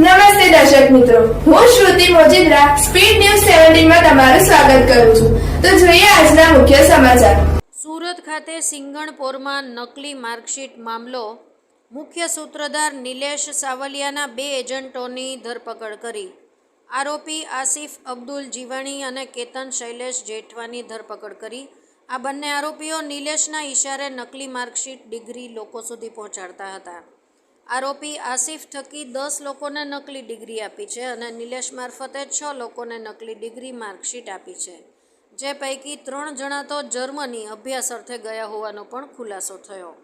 નમસ્તે દર્શક મિત્રો. હું શ્રુતિ મોજીદ્રા, સ્પીડ ન્યૂઝ સેવન્ટીનમાં તમારું સ્વાગત કરું છું. તો જોઈએ આજના મુખ્ય સમાચાર. સુરત ખાતે સિંગણપોરમાં નકલી માર્કશીટ મામલો. મુખ્ય સૂત્રધાર નિલેશ સાવલિયાના બે એજન્ટોની ધરપકડ કરી. આરોપી આસિફ અબ્દુલ જીવાણી અને કેતન શૈલેષ જેઠવાની ધરપકડ કરી. આ બંને આરોપીઓ નિલેશના ઈશારે નકલી માર્કશીટ ડિગ્રી લોકો સુધી પહોંચાડતા હતા. આરોપી આસિફ થકી દસ લોકોને નકલી ડિગ્રી આપી છે અને નિલેશ મારફતે છ લોકોને નકલી ડિગ્રી માર્કશીટ આપી છે. જે પૈકી ત્રણ જણા તો જર્મની અભ્યાસ અર્થે ગયા હોવાનો પણ ખુલાસો થયો.